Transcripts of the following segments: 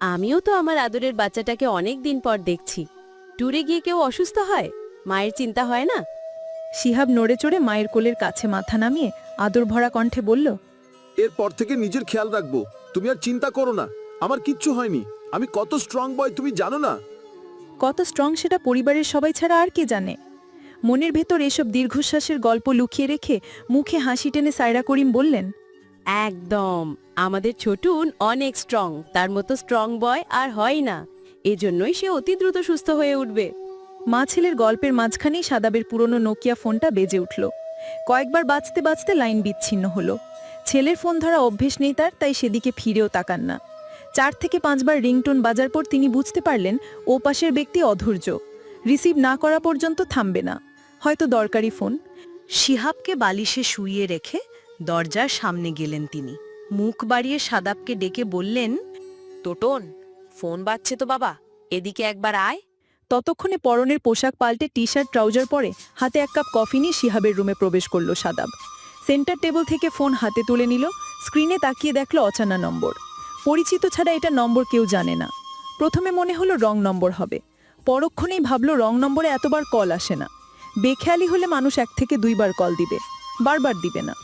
আমিও তো আমার আদরের বাচ্চাটাকে অনেক দিন পর দেখছি। ট্যুরে গিয়ে কেউ অসুস্থ হয়? মায়ের চিন্তা হয় না? শিহাব নড়ে চড়ে মায়ের কোলের কাছে মাথা নামিয়ে আদর ভরা কণ্ঠে বলল এরপর থেকে নিজের খেয়াল রাখব। তুমি আর চিন্তা করো না। আমার কিচ্ছু হয়নি। আমি কত স্ট্রং বয় তুমি জানো না? কত স্ট্রং সেটা পরিবারের সবাই ছাড়া আর কে জানে? মনের ভেতর এসব দীর্ঘশ্বাসের গল্প লুকিয়ে রেখে মুখে হাসি টেনে সায়রা করিম বললেন একদম। আমাদের ছোটুন অনেক স্ট্রং তার মতো স্ট্রং বয় আর হয় না। এজন্যই সে অতি দ্রুত সুস্থ হয়ে উঠবে। মা ছেলের গল্পের মাঝখানেই সাদাবের পুরনো নোকিয়া ফোনটা বেজে উঠল। কয়েকবার বাঁচতে বাঁচতে লাইন বিচ্ছিন্ন হলো। ছেলের ফোন ধরা অভ্যেস নেই তার, তাই সেদিকে ফিরেও তাকান না। চার থেকে পাঁচবার রিংটোন বাজার পর তিনি বুঝতে পারলেন, ও পাশের ব্যক্তি অধৈর্য। রিসিভ না করা পর্যন্ত থামবে না। হয়তো দরকারি ফোন। শিহাবকে বালিশে শুইয়ে রেখে দরজার সামনে গেলেন তিনি। মুখ বাড়িয়ে সাদাবকে ডেকে বললেন টোটন ফোন বাজছে তো বাবা এদিকে একবার আয়। ততক্ষণে পরনের পোশাক পাল্টে টি শার্ট ট্রাউজার পরে হাতে এক কাপ কফি নিয়ে শিহাবের রুমে প্রবেশ করল সাদাব সেন্টার টেবিল থেকে ফোন হাতে তুলে নিল স্ক্রিনে তাকিয়ে দেখল অচানা নম্বর। পরিচিত ছাড়া এটা নম্বর কেউ জানে না। প্রথমে মনে হলো রং নম্বর হবে। পরক্ষণেই ভাবলো রং নম্বরে এতবার কল আসে না। বেখেয়ালি হলে মানুষ এক থেকে দুইবার কল দিবে বারবার দিবে না।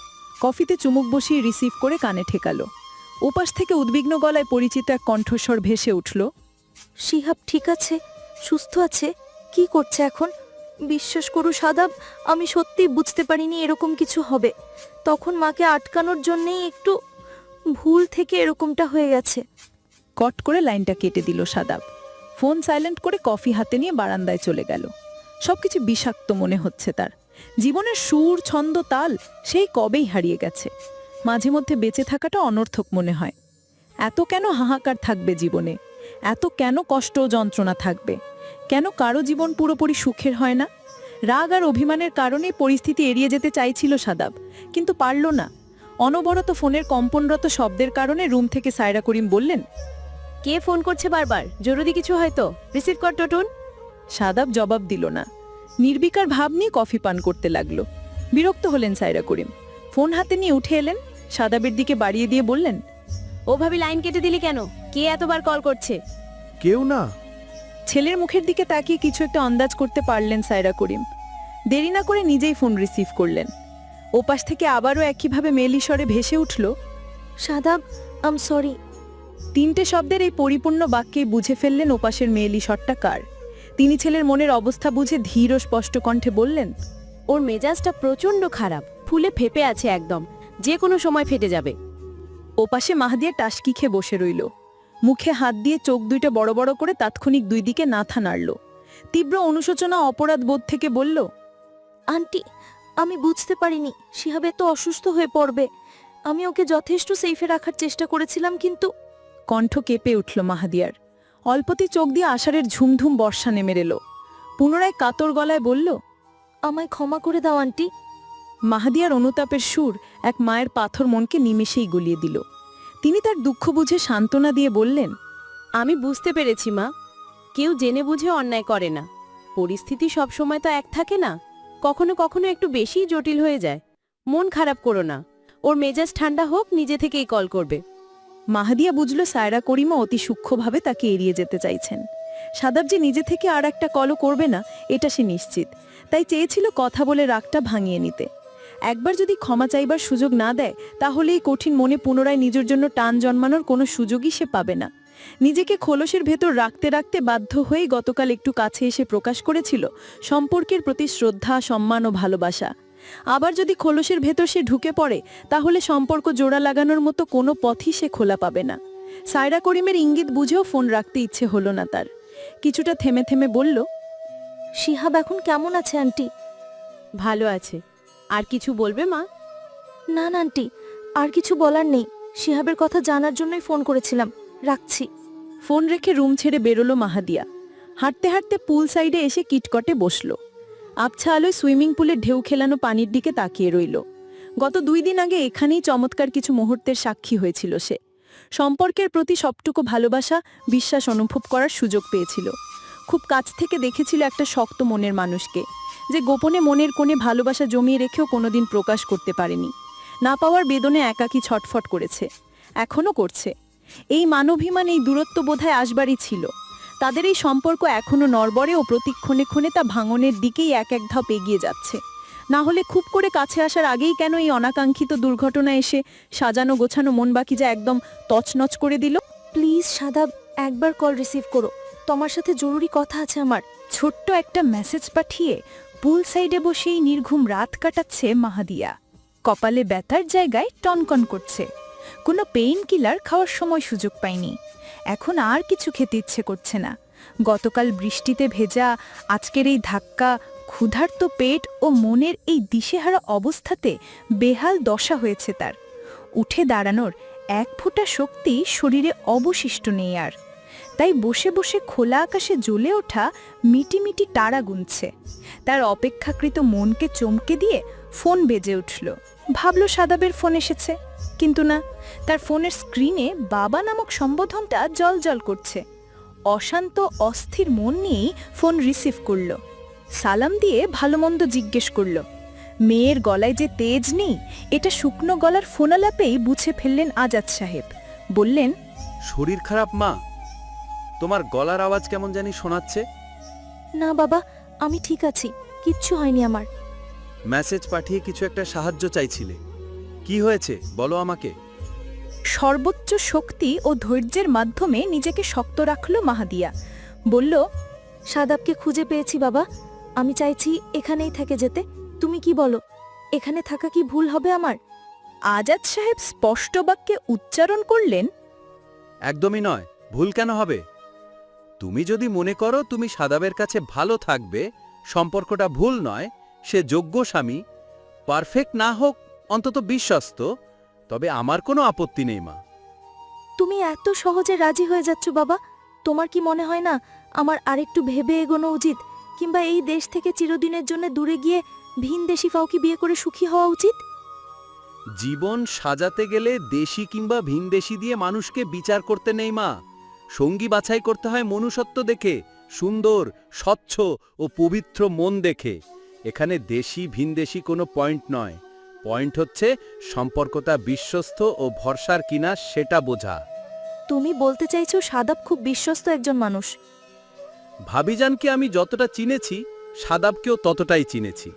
কফিতে চুমুক বসিয়ে রিসিভ করে কানে ঠেকালো। ওপাশ থেকে উদ্বিগ্ন গলায় পরিচিত এক কণ্ঠস্বর ভেসে উঠল শিহাব ঠিক আছে সুস্থ আছে কি করছে এখন? বিশ্বাস করু সাদাব আমি সত্যিই বুঝতে পারিনি এরকম কিছু হবে। তখন মাকে আটকানোর জন্যেই একটু ভুল থেকে এরকমটা হয়ে গেছে। কট করে লাইনটা কেটে দিল সাদাব। ফোন সাইলেন্ট করে কফি হাতে নিয়ে বারান্দায় চলে গেল। সবকিছু বিষাক্ত মনে হচ্ছে তার। জীবনের সুর ছন্দ তাল সেই কবেই হারিয়ে গেছে। মাঝে মধ্যে বেঁচে থাকাটা অনর্থক মনে হয়। এত কেন হাহাকার থাকবে জীবনে? এত কেন কষ্ট যন্ত্রণা থাকবে? কেন কারও জীবন পুরোপুরি সুখের হয় না? রাগ আর অভিমানের কারণেই পরিস্থিতি এড়িয়ে যেতে চাইছিল সাদাব কিন্তু পারল না। অনবরত ফোনের কম্পনরত শব্দের কারণে রুম থেকে সায়রা করিম বললেন কে ফোন করছে বারবার? জরুরি কিছু হয়তো? রিসিভ কর টোটুন। সাদাব জবাব দিল না। নির্বিকার ভাব নিয়ে কফি পান করতে লাগল। বিরক্ত হলেন সায়রা করিম। ফোন হাতে নিয়ে উঠে এলেন। সাদাবের দিকে বাড়িয়ে দিয়ে বললেন ওভাবে লাইন কেটে দিলি কেন? কে এতবার কল করছে? কেউ না। ছেলের মুখের দিকে তাকিয়ে কিছু একটা আন্দাজ করতে পারলেন সায়রা করিম। দেরি না করে নিজেই ফোন রিসিভ করলেন। ওপাশ থেকে আবারও একইভাবে মেলিস্বরে ভেসে উঠল সাদাব আম সরি। তিনটে শব্দের এই পরিপূর্ণ বাক্যে বুঝে ফেললেন ওপাশের মেয়েলি শটটা কার। তিনি ছেলের মনের অবস্থা বুঝে ধীর ও স্পষ্ট কণ্ঠে বললেন ওর মেজাজটা প্রচণ্ড খারাপ ফুলে ফেপে আছে একদম যে কোনো সময় ফেটে যাবে। ওপাশে মাহাদিয়া টাসকি খেয়ে বসে রইল। মুখে হাত দিয়ে চোখ দুইটা বড় বড় করে তাৎক্ষণিক দুই দিকে নাথা নাড়ল। তীব্র অনুশোচনা অপরাধ বোধ থেকে বলল আন্টি আমি বুঝতে পারিনি শিহাব এত অসুস্থ হয়ে পড়বে। আমি ওকে যথেষ্ট সেফে রাখার চেষ্টা করেছিলাম কিন্তু কণ্ঠ কেঁপে উঠল মাহাদিয়ার। অল্পতে চোখ দিয়ে আষাঢ়ের ঝুমঝুম বর্ষা নেমে এলো। পুনরায় কাতর গলায় বলল আমায় ক্ষমা করে দাও আন্টি। মাহাদিয়ার অনুতাপের সুর এক মায়ের পাথর মনকে নিমেষেই গলিয়ে দিল। তিনি তার দুঃখ বুঝে সান্ত্বনা দিয়ে বললেন আমি বুঝতে পেরেছি মা। কেউ জেনে বুঝে অন্যায় করে না। পরিস্থিতি সব সময় তো এক থাকে না। কখনো কখনো একটু বেশিই জটিল হয়ে যায়। মন খারাপ করো না। ওর মেজাজ ঠান্ডা হোক নিজে থেকেই কল করবে। মাহাদিয়া বুঝল সায়রা করিমা অতি সূক্ষ্মভাবে তাকে এড়িয়ে যেতে চাইছেন। সাদাব যে নিজে থেকে আর একটা কলও করবে না, এটা সে নিশ্চিত। তাই চেয়েছিল কথা বলে রাগটা ভাঙিয়ে নিতে। একবার যদি ক্ষমা চাইবার সুযোগ না দেয় তাহলে এই কঠিন মনে পুনরায় নিজের জন্য টান জন্মানোর কোনো সুযোগই সে পাবে না। নিজেকে খোলসের ভেতর রাখতে রাখতে বাধ্য হয়েই গতকাল একটু কাছে এসে প্রকাশ করেছিল, সম্পর্কের প্রতি শ্রদ্ধা, সম্মান ও ভালোবাসা। আবার যদি খোলসের ভেতর সে ঢুকে পড়ে তাহলে সম্পর্ক জোড়া লাগানোর মতো কোনো পথই সে খোলা পাবে না। সায়রা করিমের ইঙ্গিত বুঝেও ফোন রাখতে ইচ্ছে হলো না তার। কিছুটা থেমে থেমে বলল শিহাব এখন কেমন আছে আন্টি? ভালো আছে। আর কিছু বলবে মা? না না আন্টি আর কিছু বলার নেই। শিহাবের কথা জানার জন্যই ফোন করেছিলাম। রাখছি। ফোন রেখে রুম ছেড়ে বেরোলো মাহাদিয়া। হাঁটতে হাঁটতে পুল সাইডে এসে কিটকটে বসল। আবছা আলোয় সুইমিং পুলের ঢেউ খেলানো পানির দিকে তাকিয়ে রইল। গত দুই দিন আগে এখানেই চমৎকার কিছু মুহূর্তের সাক্ষী হয়েছিল সে। সম্পর্কের প্রতি সবটুকু ভালোবাসা, বিশ্বাস অনুভব করার সুযোগ পেয়েছিল। খুব কাছ থেকে দেখেছিল একটা শক্ত মনের মানুষকে, যে গোপনে মনের কোণে ভালোবাসা জমিয়ে রেখেও কোনোদিন প্রকাশ করতে পারেনি। না পাওয়ার বেদনে একাকী ছটফট করেছে। এখনও করছে। এই মানভিমান এই দূরত্ব বোধহয় আসবারই ছিল। তাদের এই সম্পর্ক এখনও নরবরে ও প্রতিক্ষণে ক্ষণে তা ভাঙনের দিকেই এক এক ধাপ এগিয়ে যাচ্ছে। না হলে খুব করে কাছে আসার আগেই কেন এই অনাকাঙ্ক্ষিত দুর্ঘটনা এসে সাজানো গোছানো মন বাকি যা একদম তছনছ করে দিল? প্লিজ সাদা, একবার কল রিসিভ করো। তোমার সাথে জরুরি কথা আছে আমার। ছোট্ট একটা মেসেজ পাঠিয়ে পুল সাইডে বসেই নির্ঘুম রাত কাটাচ্ছে মাহাদিয়া। কপালে ব্যথার জায়গায় টনকন করছে। কোনো পেইন কিলার খাওয়ার সময় সুযোগ পায়নি এখন আর কিছু খেতে ইচ্ছে করছে না। গতকাল বৃষ্টিতে ভেজা, আজকের এই ধাক্কা, ক্ষুধার্ত পেট ও মনের এই দিশেহারা অবস্থাতে বেহাল দশা হয়েছে তার। উঠে দাঁড়ানোর এক ফোঁটা শক্তি শরীরে অবশিষ্ট নেই আর। তাই বসে বসে খোলা আকাশে জ্বলে ওঠা মিটিমিটি তারা গুনছে। তার অপেক্ষাকৃত মনকে চমকে দিয়ে ফোন বেজে উঠল। ভাবল সাদাবের ফোন এসেছে। কিন্তু না তার ফোনের স্ক্রিনে বাবা নামক সম্বোধনটা জল করছে। অশান্ত অস্থির মন নিয়েই ফোন রিসিভ করল। সালাম দিয়ে ভালো মন্দ জিজ্ঞেস করল মেয়ের গলায় যে তেজ নেই এটা শুকনো গলার ফোনালাপেই বুঝে ফেললেন আজাদ সাহেব। বললেন শরীর খারাপ মা। তোমার গলার আওয়াজ কেমন জানি শোনাচ্ছে? না বাবা আমি ঠিক আছি কিচ্ছু হয়নি আমার। মেসেজ পাঠিয়ে কিছু একটা সাহায্য চাইছিলে। কি হয়েছে? বলো আমাকে। সর্বোচ্চ শক্তি ও ধৈর্যের মাধ্যমে নিজেকে শক্ত রাখল মাহাদিয়া। বলল সাদাবকে খুঁজে পেয়েছি বাবা। আমি চাইছি এখানেই থেকে যেতে। তুমি কি বলো এখানে থাকা কি ভুল হবে আমার? আজাদ সাহেব স্পষ্ট বাক্যে উচ্চারণ করলেন একদমই নয়। ভুল কেন হবে? তুমি যদি মনে করো তুমি সাদাবের কাছে ভালো থাকবে সম্পর্কটা ভুল নয় সে যোগ্য স্বামী। পারফেক্ট না হোক অন্তত বিশ্বস্ত তবে আমার কোনো আপত্তি নেই মা। তুমি এত সহজে রাজি হয়ে যাচ্ছ বাবা। তোমার কি মনে হয় না আমার আরেকটু ভেবে এগোনো উচিত? কিংবা এই দেশ থেকে চিরদিনের জন্য দূরে গিয়ে ভিন দেশি ফাউকি বিয়ে করে সুখী হওয়া উচিত? জীবন সাজাতে গেলে দেশি কিংবা ভিনদেশি দিয়ে মানুষকে বিচার করতে নেই মা। সঙ্গী বাছাই করতে হয় মনুষ্যত্ব দেখে সুন্দর স্বচ্ছ ও পবিত্র মন দেখে। এখানে দেশি ভিনদেশি কোনো পয়েন্ট নয়। পয়েন্ট হচ্ছে সম্পর্কটা বিশ্বস্ত ও ভরসার কিনা সেটা বোঝা। তুমি বলতে চাইছো সাদাব খুব বিশ্বস্ত একজন মানুষ। ভাবিজানকে আমি যতটা চিনেছি সাদাবকেও ততটাই চিনেছি।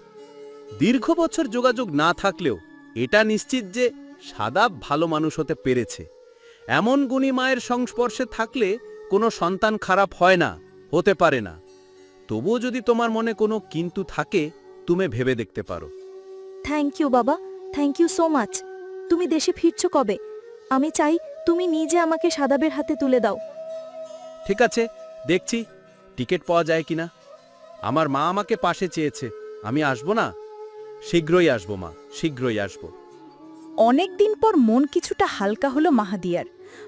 দীর্ঘ বছর যোগাযোগ না থাকলেও এটা নিশ্চিত যে সাদাব ভালো মানুষ হতে পেরেছে। এমন গুণী মায়ের সংস্পর্শে থাকলে কোনো সন্তান খারাপ হয় না হতে পারে না। তবুও যদি তোমার মনে কোনো কিন্তু থাকে তুমি ভেবে দেখতে পারো। থ্যাংক ইউ বাবা। থ্যাংক ইউ সো মাচ তুমি দেশে ফিরছ কবে? আমি চাই তুমি নিজে আমাকে সাদাবের হাতে তুলে দাও। ঠিক আছে দেখছি। টিকিট পাওয়া যায় কিনা? আমার মা আমাকে পাশে চেয়েছে। আমি আসব না? শীঘ্রই আসব মা শীঘ্রই আসব। অনেক দিন পর মন কিছুটা হালকা হলো মাহাদিয়ার।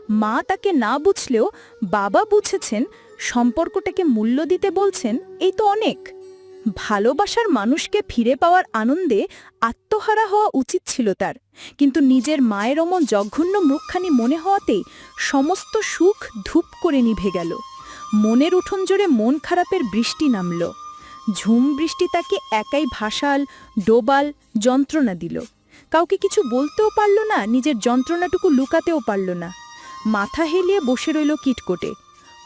মা তাকে না বুঝলেও বাবা বুঝেছেন সম্পর্কটাকে মূল্য দিতে বলছেন এই তো অনেক। ভালোবাসার মানুষকে ফিরে পাওয়ার আনন্দে আত্মহারা হওয়া উচিত ছিল তার। কিন্তু নিজের মায়ের অমন জঘন্য মুখখানি মনে হওয়াতেই সমস্ত সুখ ধূপ করে নিভে গেল। মনের উঠোন জোরে মন খারাপের বৃষ্টি নামল। ঝুম বৃষ্টি তাকে একাই ভাসাল, ডোবাল, যন্ত্রণা দিল। কাউকে কিছু বলতেও পারল না, নিজের যন্ত্রণাটুকু লুকাতেও পারল না। মাথা হেলিয়ে বসে রইল কিটকোটে।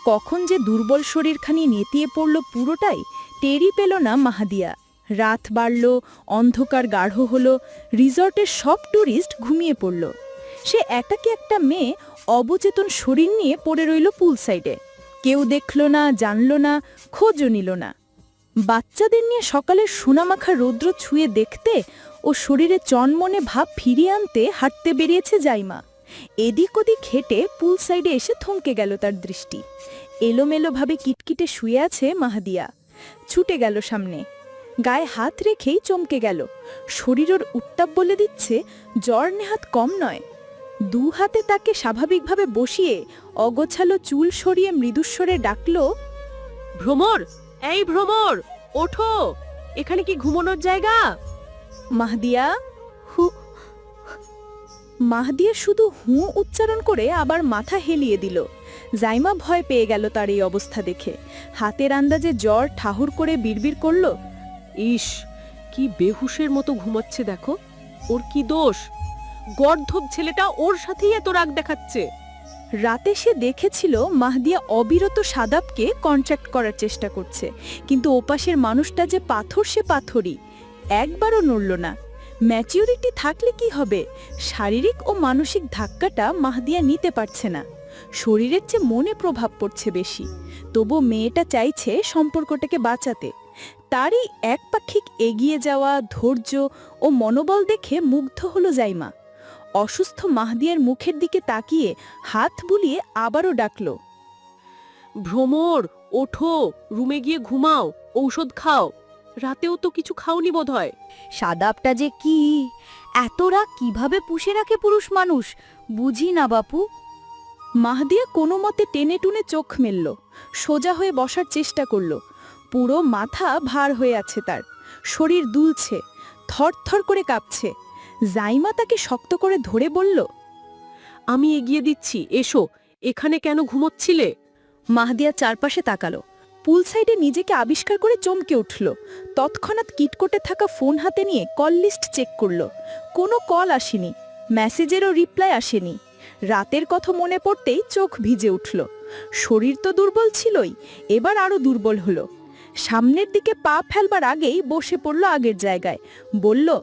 কখন যে দুর্বল শরীরখানি নেতিয়ে পড়ল পুরোটাই টেরই পেল না মাহাদিয়া। রাত বাড়ল, অন্ধকার গাঢ় হলো রিসর্টের সব ট্যুরিস্ট ঘুমিয়ে পড়ল। সে একাকে একটা মেয়ে অবচেতন শরীর নিয়ে পড়ে রইল পুল সাইডে। কেউ দেখল না, জানল না, খোঁজও নিল না। বাচ্চাদের নিয়ে সকালের সোনামাখা রৌদ্র ছুঁয়ে দেখতে ও শরীরে চনমনে ভাব ফিরিয়ে আনতে হাঁটতে বেরিয়েছে জাইমা। এদিক ওদিক হেঁটে পুল সাইডে এসে থমকে গেল তার দৃষ্টি। এলোমেলোভাবে কিটকিটে শুয়ে আছে মাহাদিয়া। ছুটে গেল সামনে। গায়ে হাত রেখেই চমকে গেল। শরীরের উত্তাপ বলে দিচ্ছে, জ্বর নেহাত কম নয়। দু হাতে তাকে স্বাভাবিকভাবে বসিয়ে অগোছালো চুল সরিয়ে মৃদুস্বরে ডাকল, ভ্রমর, এই ভ্রমর, ওঠো! এখানে কি ঘুমানোর জায়গা? মাহদিয়া? হু, মাহদিয়া শুধু হু উচ্চারণ করে আবার মাথা হেলিয়ে দিল। জাইমা ভয় পেয়ে গেল তার এই অবস্থা দেখে। হাতের আন্দাজে জ্বর ঠাহুর করে বিড়বিড় করল, ইস, কি বেহুশের মতো ঘুমাচ্ছে দেখো, ওর কি দোষ? গর্ধব ছেলেটা ওর সাথেই এত রাগ দেখাচ্ছে। রাতে সে দেখেছিল মাহদিয়া অবিরত সাদাবকে কন্ট্রাক্ট করার চেষ্টা করছে, কিন্তু ওপাশের মানুষটা যে পাথর সে পাথরই, একবারও নড়ল না। ম্যাচিউরিটি থাকলে কি হবে? শারীরিক ও মানসিক ধাক্কাটা মাহদিয়া নিতে পারছে না। শরীরের চেয়ে মনে প্রভাব পড়ছে বেশি তবু মেয়েটা চাইছে সম্পর্কটাকে বাঁচাতে। তারই একপাক্ষিক এগিয়ে যাওয়া ধৈর্য ও মনোবল দেখে মুগ্ধ হলো জাইমা। অসুস্থ মাহদিয়ার মুখের দিকে তাকিয়ে হাত বুলিয়ে আবারও ডাকল ভ্রমর ওঠো রুমে গিয়ে ঘুমাও ঔষধ খাও। রাতেও তো কিছু খাওনি বোধ হয় সাদাবটা যে কি? এত রাগ কীভাবে পুষে রাখে পুরুষ মানুষ? বুঝি না বাপু। মাহদিয়া কোনো মতে টেনে টুনে চোখ মেলল, সোজা হয়ে বসার চেষ্টা করল। পুরো মাথা ভার হয়ে আছে তার, শরীর দুলছে, থরথর করে কাঁপছে। জাইমা তাকে শক্ত করে ধরে বলল, আমি এগিয়ে দিচ্ছি, এসো, এখানে কেন ঘুমোচ্ছিলে? মাহদিয়া চারপাশে তাকালো, পুল সাইডে নিজেকে আবিষ্কার করে চমকে উঠল। তৎক্ষণাৎ কিটকোটে থাকা ফোন হাতে নিয়ে কল লিস্ট চেক করল। কোনো কল আসেনি, মেসেজেরও রিপ্লাই আসেনি। রাতের কথা মনে পড়তেই চোখ ভিজে উঠল। শরীর তো দুর্বল ছিলই, এবার আরও দুর্বল হলো। সামনের দিকে পা ফেলবার আগেই বসে পড়ল আগের জায়গায়। বলল